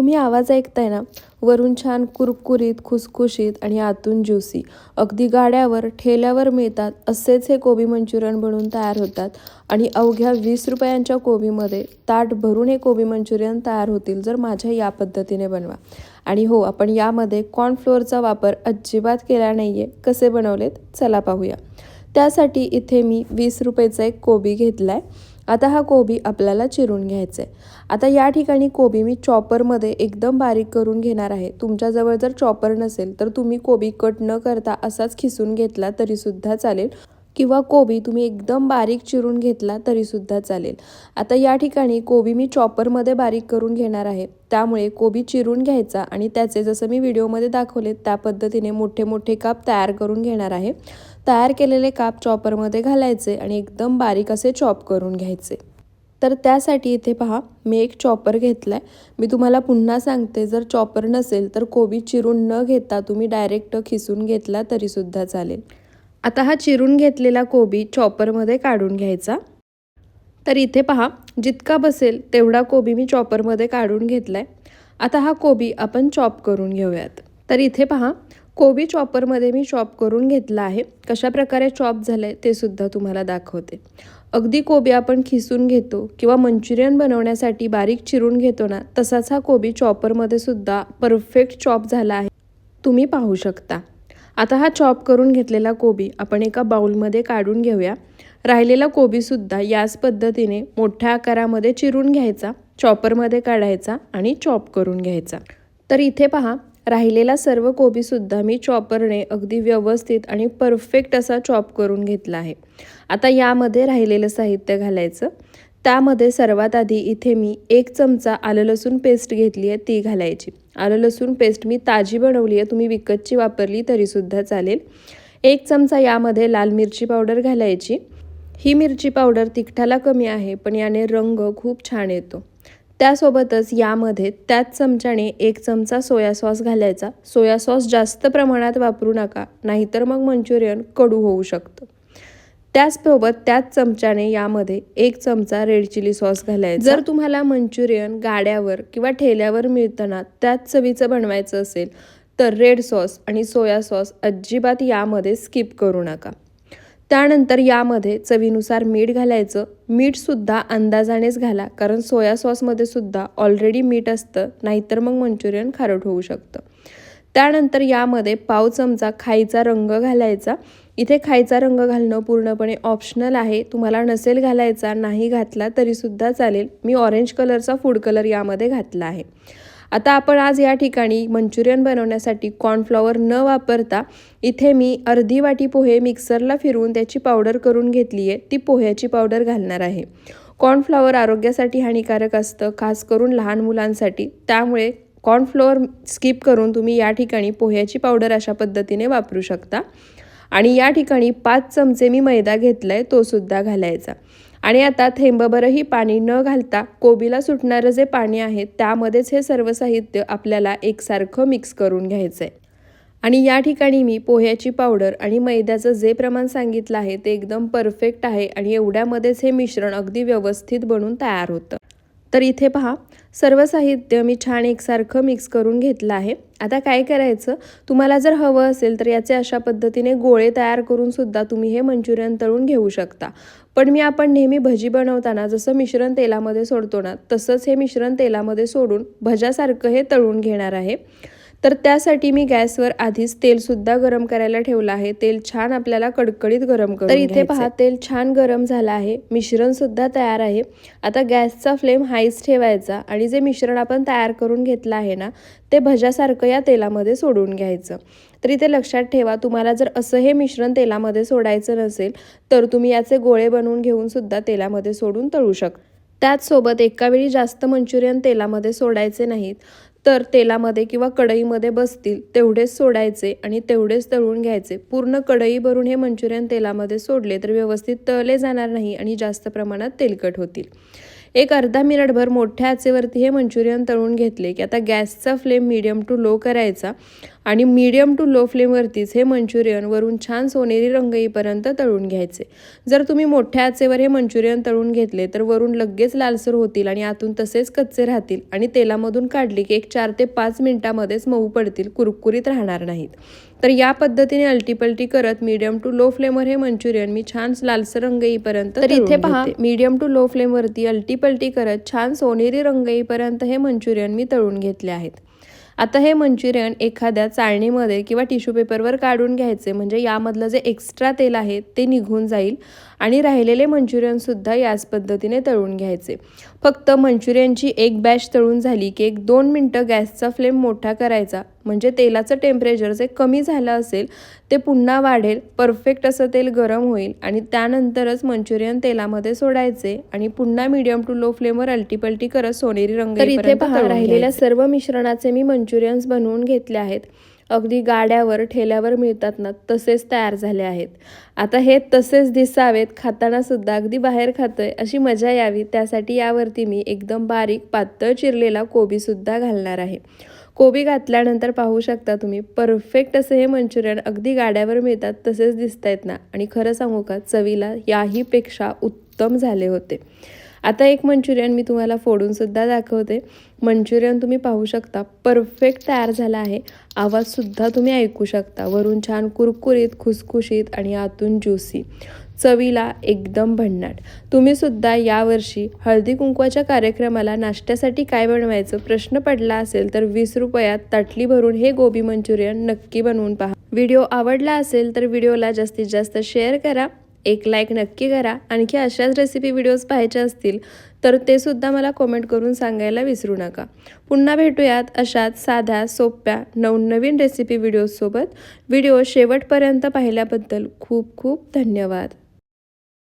तुम्ही आवाज ऐकताय ना वरून छान कुरकुरीत खुसखुशीत आणि आतून ज्युसी अगदी गाड्यावर ठेल्यावर मिळतात असेच हे कोबी मंचुरियन बनवून तयार होतात. आणि अवघ्या वीस रुपयांच्या कोबीमध्ये ताट भरून हे कोबी मंचुरियन तयार होतील जर माझ्या या पद्धतीने बनवा. आणि हो आपण यामध्ये कॉर्नफ्लोअरचा वापर अजिबात केला नाही आहे कसे बनवलेत? चला पाहूया. त्यासाठी इथे मी वीस रुपयेचा एक कोबी घेतला आहे आता हा कोबी आपल्याला चिरून घ्यायचा आहे आता या ठिकाणी कोबी मी चॉपरमध्ये एकदम बारीक करून घेणार आहे. तुमच्याजवळ जर चॉपर नसेल तर तुम्ही कोबी कट न करता असाच खिसून घेतला तरीसुद्धा चालेल. किंवा कोबी तुम्ही एकदम बारीक चिरून घेतला तरीसुद्धा चालेल. आता या ठिकाणी कोबी मी चॉपरमध्ये बारीक करून घेणार आहे. त्यामुळे कोबी चिरून घ्यायचा आणि त्याचे जसं मी व्हिडिओमध्ये दाखवले त्या पद्धतीने मोठे मोठे काप तयार करून घेणार आहे. तयार केलेले काप चॉपरमध्ये घालायचे आणि एकदम बारीक असे चॉप करून घ्यायचे. तर त्यासाठी इथे पहा मी एक चॉपर घेतला आहे मी तुम्हाला पुन्हा सांगते जर चॉपर नसेल तर कोबी चिरून न घेता तुम्ही डायरेक्ट खिसून घेतला तरीसुद्धा चालेल. आता हा चिरून घेतलेला कोबी चॉपरमध्ये काढून घ्यायचा. तर इथे पहा जितका बसेल तेवढा कोबी मी चॉपरमध्ये काढून घेतला आहे आता हा कोबी आपण चॉप करून घेऊयात. तर इथे पहा कोबी चॉपरमध्ये मी चॉप करून घेतला आहे. कशा प्रकारे चॉप झालं आहे ते सुद्धा तुम्हाला दाखवते. अगदी कोबी आपण खिसून घेतो किंवा मंचुरियन बनवण्यासाठी बारीक चिरून घेतो ना तसाच हा कोबी चॉपरमध्ये सुद्धा परफेक्ट चॉप झाला आहे. तुम्ही पाहू शकता. आता हा चॉप करून घेतलेला कोबी आपण एका बाऊलमध्ये काढून घेऊया. राहिलेला कोबीसुद्धा याच पद्धतीने मोठ्या आकारामध्ये चिरून घ्यायचा चॉपरमध्ये काढायचा आणि चॉप करून घ्यायचा. तर इथे पहा राहिलेला सर्व कोबीसुद्धा मी चॉपरने अगदी व्यवस्थित आणि परफेक्ट असा चॉप करून घेतला आहे. आता यामध्ये राहिलेलं साहित्य घालायचं. त्यामध्ये सर्वात आधी इथे मी एक चमचा आलं लसूण पेस्ट घेतली आहे ती घालायची. आलं लसूण पेस्ट मी ताजी बनवली आहे तुम्ही विकतची वापरली तरीसुद्धा चालेल. एक चमचा यामध्ये लाल मिरची पावडर घालायची. ही मिरची पावडर तिखटाला कमी आहे पण याने रंग खूप छान येतो. त्यासोबतच यामध्ये त्याच चमच्याने एक चमचा सोया सॉस घालायचा. सोया सॉस जास्त प्रमाणात वापरू नका नाहीतर मग मंचुरियन कडू होऊ शकतं. त्याचसोबत त्याच चमच्याने यामध्ये एक चमचा रेड चिली सॉस घालायचा. जर तुम्हाला मंचुरियन गाड्यावर किंवा ठेल्यावर मिळताना त्याच चवीचं बनवायचं असेल तर रेड सॉस आणि सोया सॉस अजिबात यामध्ये स्किप करू नका. त्यानंतर यामध्ये चवीनुसार मीठ घालायचं. मीठसुद्धा अंदाजानेच घाला कारण सोया सॉसमध्ये सुद्धा ऑलरेडी मीठ असतं नाहीतर मग मंचुरियन खारट होऊ शकतं. त्यानंतर यामध्ये पाव चमचा खायचा रंग घालायचा. इथे खायचा रंग घालणं पूर्णपणे ऑप्शनल आहे. तुम्हाला नसेल घालायचा नाही घातला तरीसुद्धा चालेल. मी ऑरेंज कलरचा फूड कलर यामध्ये घातला आहे. आता आपण आज या ठिकाणी मंचुरियन बनवण्यासाठी कॉर्नफ्लॉवर न वापरता इथे मी अर्धी वाटी पोहे मिक्सरला फिरवून त्याची पावडर करून घेतली आहे. ती पोह्याची पावडर घालणार आहे. कॉर्नफ्लॉवर आरोग्यासाठी हानिकारक असतं खास करून लहान मुलांसाठी. त्यामुळे कॉर्नफ्लोअर स्किप करून तुम्ही या ठिकाणी पोह्याची पावडर अशा पद्धतीने वापरू शकता. आणि या ठिकाणी पाच चमचे मी मैदा घेतला आहे तोसुद्धा घालायचा. आणि आता थेंबभरही पाणी न घालता कोबीला सुटणारं जे पाणी आहे त्यामध्येच हे सर्व साहित्य आपल्याला एकसारखं मिक्स करून घ्यायचं आहे आणि या ठिकाणी मी पोह्याची पावडर आणि मैद्याचं जे प्रमाण सांगितलं आहे ते एकदम परफेक्ट आहे आणि एवढ्यामध्येच हे मिश्रण अगदी व्यवस्थित बनून तयार होतं. तर इथे पहा सर्व साहित्य मी छान एकसारखं मिक्स करून घेतलं आहे. आता काय करायचं? तुम्हाला जर हवं असेल तर याचे अशा पद्धतीने गोळे तयार करून सुद्धा तुम्ही हे मंचुरियन तळून घेऊ शकता. पण मी आपण नेहमी भजी बनवताना जसं मिश्रण तेलामध्ये सोडतो ना तसंच हे मिश्रण तेलामध्ये सोडून भज्यासारखं हे तळून घेणार आहे. तर त्यासाठी मी गॅसवर आधीच तेलसुद्धा गरम करायला ठेवलं आहे. तेल छान आपल्याला कडकडीत गरम करून तर इथे पहा तेल छान गरम झालं आहे. मिश्रणसुद्धा तयार आहे. आता गॅसचा फ्लेम हायच ठेवायचा आणि जे मिश्रण आपण तयार करून घेतलं आहे ना ते भज्यासारखं या तेलामध्ये सोडून घ्यायचं. तर इथे लक्षात ठेवा तुम्हाला जर असं हे मिश्रण तेलामध्ये सोडायचं नसेल तर तुम्ही याचे गोळे बनवून घेऊन सुद्धा तेलामध्ये सोडून तळू शकता. त्याचसोबत एका वेळी जास्त मंचुरियन तेलामध्ये सोडायचे नाहीत तर तेलामध्ये किंवा कढईमध्ये बसतील तेवढेच सोडायचे आणि तेवढेच तळून घ्यायचे. पूर्ण कढई भरून हे मंचुरियन तेलामध्ये सोडले तर व्यवस्थित तळले जाणार नाही आणि जास्त प्रमाणात तेलकट होतील. एक अर्धा मिनिटभर मोठ्या आचेवरती हे मंचुरियन तळून घेतले की आता गॅसचा फ्लेम मिडियम टू लो करायचा. आणि मीडियम टू लो फ्लेमवरतीच हे मंचुरियन वरून छान सोनेरी रंग येईपर्यंत तळून घ्यायचे. जर तुम्ही मोठ्या आचेवर हे मंचुरियन तळून घेतले तर वरून लगेच लालसर होतील आणि आतून तसेच कच्चे राहतील आणि तेलामधून काढली की एक चार ते पाच मिनिटामध्येच मऊ पडतील कुरकुरीत राहणार नाहीत. तर या पद्धतीने अल्टीपल्टी करत मीडियम टू लो फ्लेमवर हे मंचुरियन मी छान लालसर रंग येईपर्यंत तर इथे पहा. मीडियम टू लो फ्लेमवरती अल्टीपल्टी करत छान सोनेरी रंग येईपर्यंत हे मंचुरियन मी तळून घेतले आहेत. आता हे मंचुरियन एखाद्या चाळणीमध्ये किंवा टिश्यू पेपरवर काढून घ्यायचे म्हणजे यामधलं जे एक्स्ट्रा तेल आहे ते निघून जाईल. आणि राहिलेले मंचुरियनसुद्धा याच पद्धतीने तळून घ्यायचे. फक्त मंचुरियनची एक बॅच तळून झाली की एक दोन मिनटं गॅसचा फ्लेम मोठा करायचा. म्हणजे तेलाचं टेम्परेचर जे कमी झालं असेल ते पुन्हा वाढेल परफेक्ट असं तेल गरम होईल आणि त्यानंतरच मंचुरियन तेलामध्ये सोडायचे आणि पुन्हा मीडियम टू लो फ्लेमवर अल्टीपल्टी करत सोनेरी रंग तर इथे पहा राहिलेल्या सर्व मिश्रणाचे मी मंचुरियन्स बनवून घेतले आहेत. अगदी गाड्यावर ठेल्यावर मिळतात ना तसेच तयार झाले आहेत. आता हे तसेच दिसावेत खाताना सुद्धा अगदी बाहेर खातोय अशी मजा यावी त्यासाठी यावरती मी एकदम बारीक पातळ चिरलेला कोबीसुद्धा घालणार आहे. कोबी घातल्यानंतर पाहू शकता तुम्ही परफेक्ट असे हे मंचुरियन अगदी गाड्यावर मिळतात तसेच दिसत आहेत ना. आणि खरं सांगू का चवीला याहीपेक्षा उत्तम झाले होते. आता एक मंचुरियन मी तुम्हाला फोडूनसुद्धा दाखवते. मंचुरियन तुम्ही पाहू शकता. परफेक्ट तयार झाला आहे. आवाजसुद्धा तुम्ही ऐकू शकता. वरून छान कुरकुरीत खुसखुशीत आणि आतून ज्युसी चवीला एकदम भन्नाट. तुम्ही सुद्धा यावर्षी हळदी कुंकवाच्या कार्यक्रमाला नाश्त्यासाठी काय बनवायचं प्रश्न पडला असेल तर वीस रुपयात ताटली भरून हे गोबी मंचुरियन नक्की बनवून पहा. व्हिडिओ आवडला असेल तर व्हिडिओला जास्तीत जास्त शेअर करा. एक लाईक नक्की करा. आणखी अशाच रेसिपी व्हिडिओज पाहायच्या असतील तर ते सुद्धा मला कमेंट करून सांगायला विसरू नका. पुन्हा भेटूयात अशाच साध्या सोप्या नवनवीन रेसिपी व्हिडिओजसोबत व्हिडिओ शेवटपर्यंत पाहिल्याबद्दल खूप खूप धन्यवाद.